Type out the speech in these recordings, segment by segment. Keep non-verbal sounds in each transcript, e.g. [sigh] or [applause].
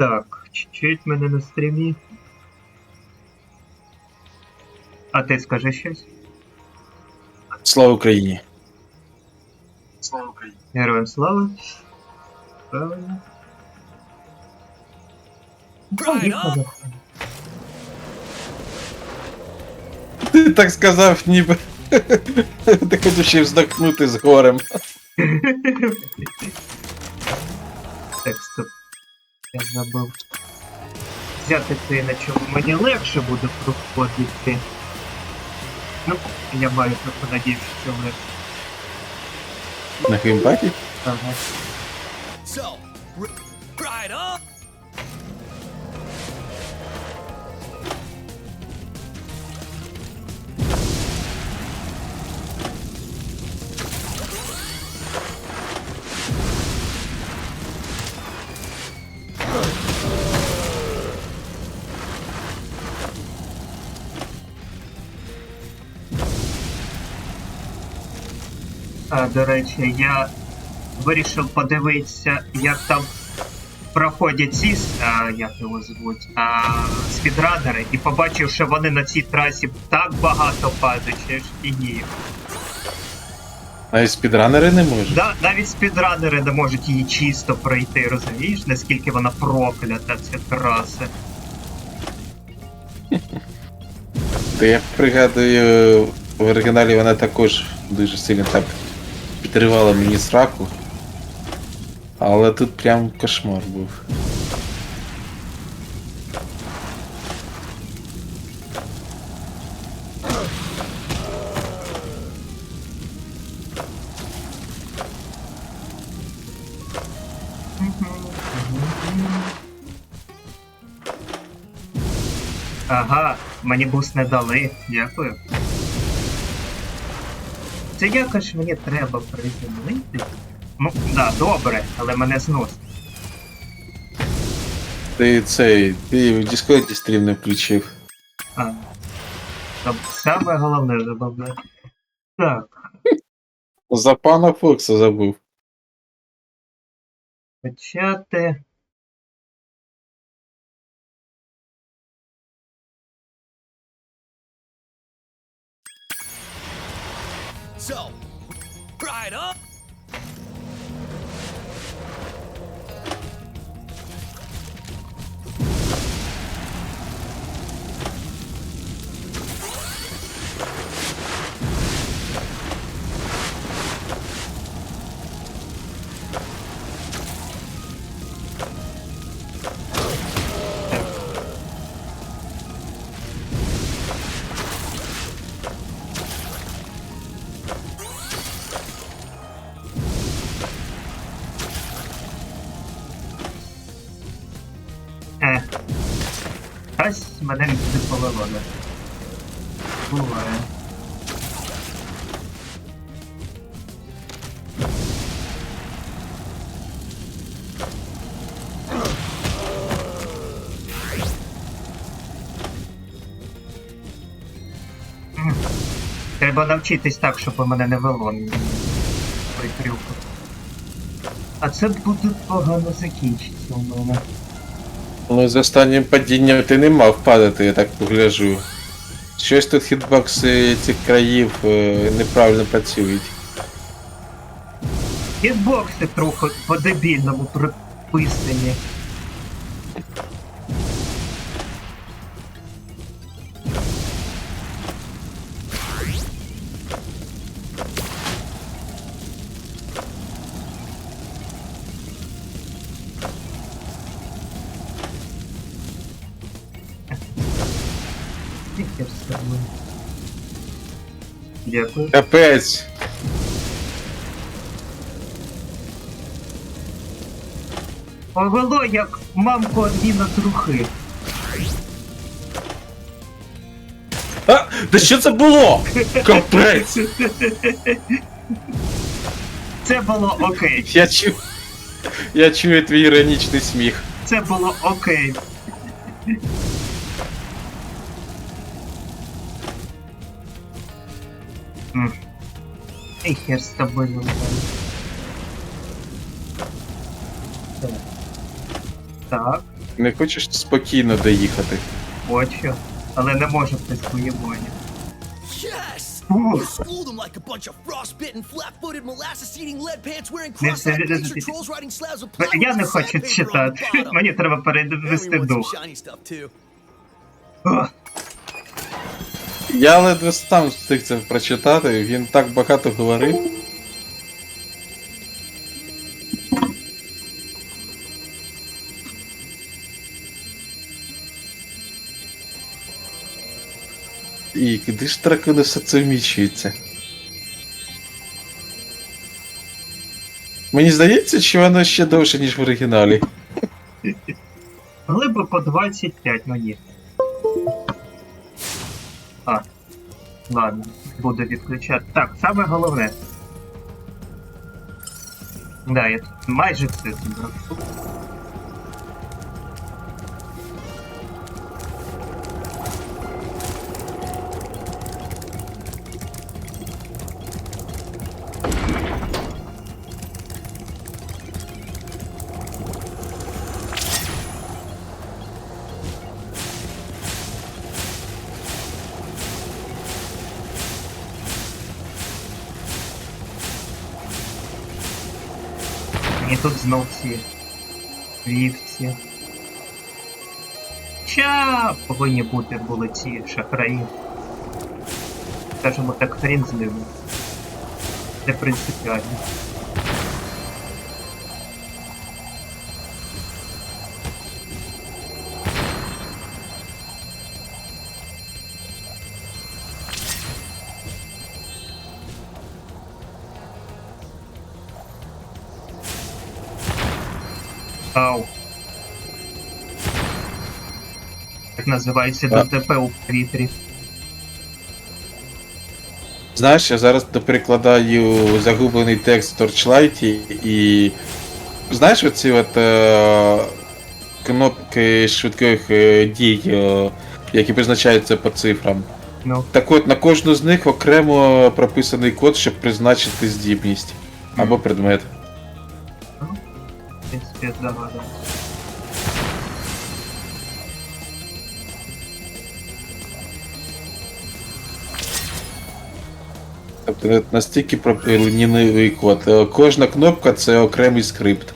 Так, чуть мене на стрімі. А ти скажи щось? Слава Україні! Слава Україні. Героям слава. Правильно. Поїхали. Ти так сказав, ніби. [laughs] Ти хотів ще вздохнути з горем. Так, стоп. Я забув. Взяти це на чому мені легше буде проходити. Ну, я маю таку надію, що це легше. На геймпаді? Ага. So, right up. До речі, я вирішив подивитися, як там проходять ці, як його звуть, а, спідранери, і побачив, що вони на цій трасі так багато падають, що ж і ні. Навіть спідранери не можуть. Да, навіть спідранери не можуть її чисто пройти, розумієш, наскільки вона проклята, ця траса. То я пригадую, в оригіналі вона також дуже сильно так підривала мені сраку. Але тут прям кошмар був. Ага, мені бус не дали, дякую. Це якось мені треба приземлити. Ну, да, добре, але мене зносить. Ти цей, ти в Діскорді стрім не включив. А. Там саме головне забавне. Так, За пана Фокса забув. почати. So, right up. Ось мене не повело. Буває. Треба навчитись так, щоб у мене не вело прикрюку. А це буде погано закінчиться у мене. Ну, з останнім падінням ти не мав падати, я так погляжу. Щось тут хітбокси цих країв е, неправильно працюють. Хітбокси трохи по-дебільному приписані. Тільки Дякую. Капець! Повело як мамку Адміна трухи. А! Да що це було? Капець! Це було окей. Я чую. Я чую твій іронічний сміх. Це було окей. Хер. Так. Так. Не хочеш спокійно доїхати? Хочу. Але не можу при своїй волі. Yes! Ooh. You schooled them like a bunch of frostbitten, flat-footed, molasses-eating, lead-pants-wearing, Не cross-eyed це- picture trolls riding slabs of plywood Я не хочу читати. Мені треба перевести дух. О, Я ледве сам встиг це прочитати, він так багато говорив. І куди ж дракони все це вміщується? Мені здається, що воно ще довше, ніж в оригіналі. Могли би по 25, ну Ладно, буду відключати. Так, саме головне. Да, я тут майже все зібрав. І тут знов ці вівці. Ча повинні бути були ці шахраї. Скажімо так, хрін з ними. Це принципіально. Ау. Так називається А. ДТП у повітрі. Знаєш, я зараз доперекладаю загублений текст в Torchlight і. Знаєш оці от е, кнопки швидких е, дій, е, які позначаються по цифрам. Ну, Так от на кожну з них окремо прописаний код, щоб призначити здібність або предмет. В принципі. Тобто настільки про- лінійний код. Е, Кожна кнопка це окремий скрипт.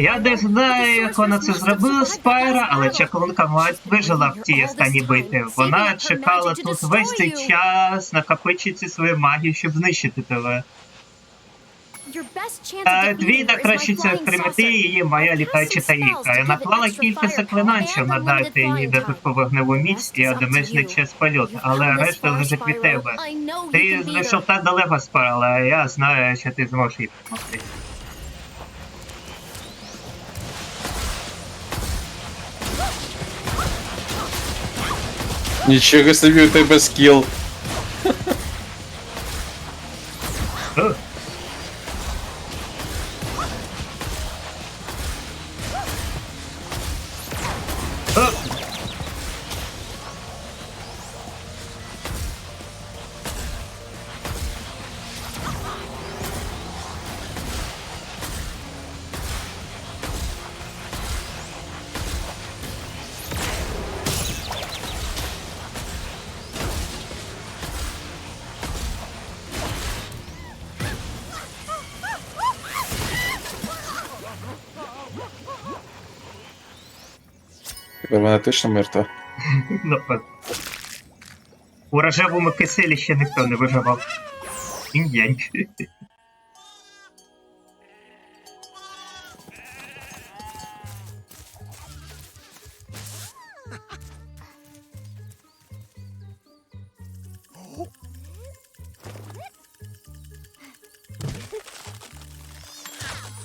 Я не знаю, як вона це зробила, Спайра, але чаклунка мать вижила в тій останній битві. Вона чекала тут весь цей час, накопичити свою магію, щоб знищити тебе. А твій найкращий це примити її моя літаюча таїка. Я наклала кілька заклинань, щоб надати їй додаткову гневу міць і одиночний час польоту, але решта лежить від тебе. Ти знайшов так далеко Спайра, але я знаю, що ти зможеш їй допомогти. Нічого собі у тебе скіл. Тепер вона точно мертва. Напевно. У рожевому киселі ще ніхто не виживав. Інь-янь.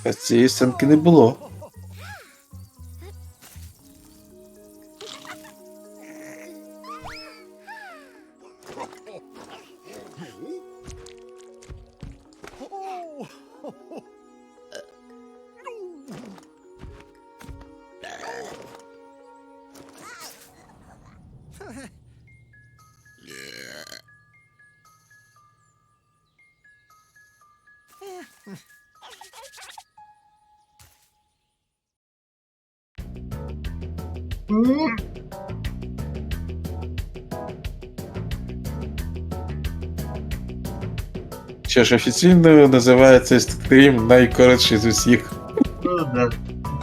А цієї сценки не було. Що ж офіційно називається стрім найкоротший з усіх. Ну да.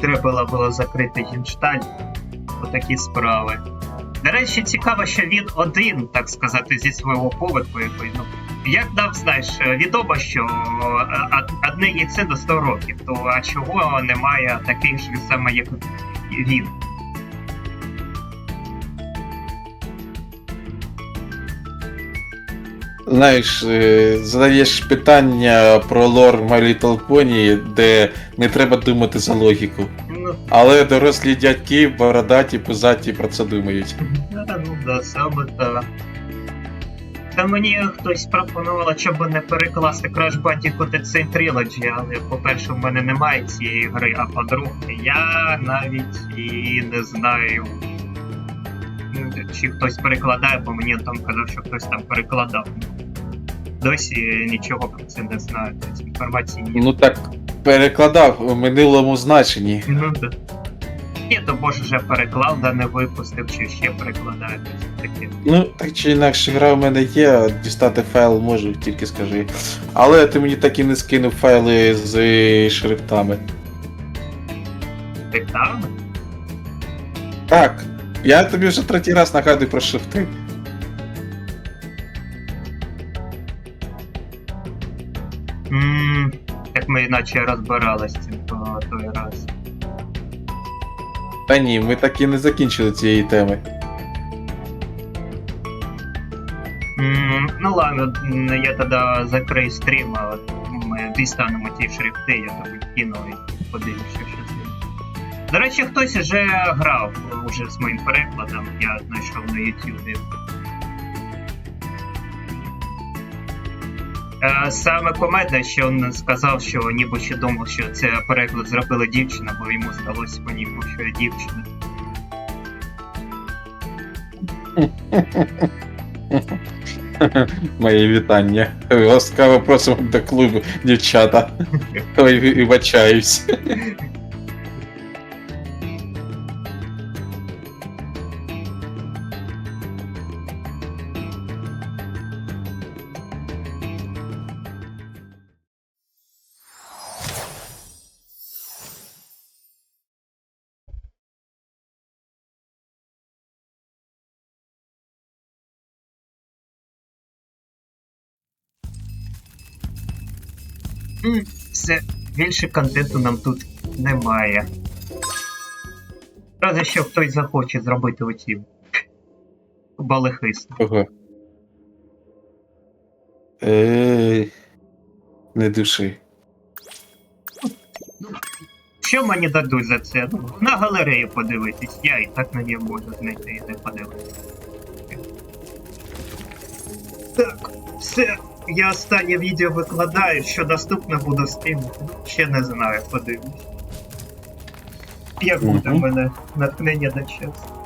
Треба було закрити геншталь. Отакі справи. До речі, цікаво, що він один, так сказати, зі свого який, Ну, як нам знаєш, відомо, що од- одне яйце до 100 років, то а чого немає таких ж саме, як він? Знаєш, е, задаєш питання про лор My Little Pony, де не треба думати за логіку. Ну, Але дорослі дядьки, бородаті, пузаті про це думають. Да, ну да, саме так. Та мені хтось пропонував, щоб не перекласти Crash Bandicoot Insane Trilogy, але по-перше, в мене немає цієї гри, а по-друге, я навіть і не знаю, чи хтось перекладає, бо мені там казав, що хтось там перекладав. Досі нічого про це не знаю, тобто інформації ні. Ну так, перекладав у минулому значенні. Ну да. Ні, то боже вже переклав, да не випустив, чи ще перекладає, таке. Ну, так чи інакше, гра в мене є, дістати файл можу, тільки скажи. Але ти мені так і не скинув файли з шрифтами. Ти там? Так, я тобі вже третій раз нагадую про шрифти. Ммм, так ми іначе розбирались цим по той раз. Та ні, ми так і не закінчили цієї теми. Ммм, ну ладно, я тоді закрию стрім, а ми дістанемо ті шрифти, я тобі кину і подивлюся, що це. До речі, хтось вже грав уже з моїм перекладом, я знайшов на YouTube. Саме комедне, що він сказав, що ніби ще думав, що це переклад зробила дівчина, бо йому сталося по ньому, що я дівчина. Моє вітання. Ласкаво просимо до клубу, дівчата. [laughs] Ой, вибачаюсь. Все, більше контенту нам тут немає. Разве що хтось захоче зробити оті балихисти. Ого. Ей, не души. Що мені дадуть за це? Ну, на галерею подивитись, я і так на ній можу знайти і де подивитись. Так, все. Я останнє відео викладаю, що доступно буду стрімити. Ще не знаю, подивлюсь. Як буде в мене натхнення до часу.